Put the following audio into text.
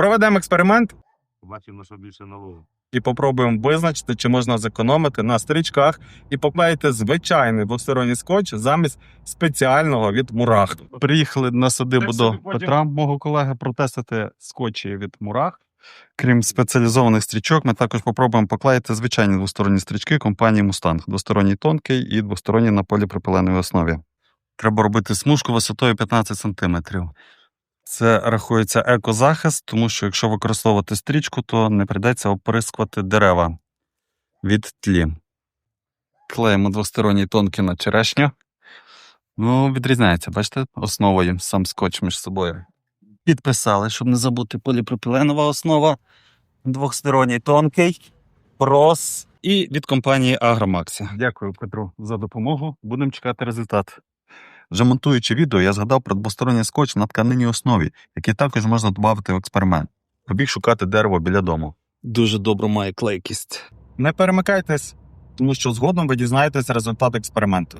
Проведемо експеримент Бачимо, що більше налогу. і попробуємо визначити, чи можна зекономити на стрічках і поклеїти звичайний двосторонній скотч замість спеціального від мурах. Приїхали на садибу Так до потім- Петра, мого колеги, протестити скотчі від мурах. Крім спеціалізованих стрічок, ми також попробуємо поклеїти звичайні двосторонні стрічки компанії Mustang. Двосторонній тонкий і двосторонній на поліпропиленовій основі. Треба робити смужку висотою 15 см. Це рахується екозахист, тому що якщо використовувати стрічку, то не прийдеться оприскувати дерева від тлі. Клеїмо двосторонній тонкий на черешню. Ну, відрізняється, бачите, основою сам скотч між собою. Підписали, щоб не забути поліпропіленова основа, двосторонній тонкий, прос і від компанії Агромаксі. Дякую, Петру, за допомогу. Будемо чекати результат. Вже монтуючи відео, я згадав про двосторонній скотч на тканинній основі, який також можна додати в експеримент. Побіг шукати дерево біля дому. Дуже добре має клейкість. Не перемикайтесь, тому що згодом ви дізнаєтесь результат експерименту.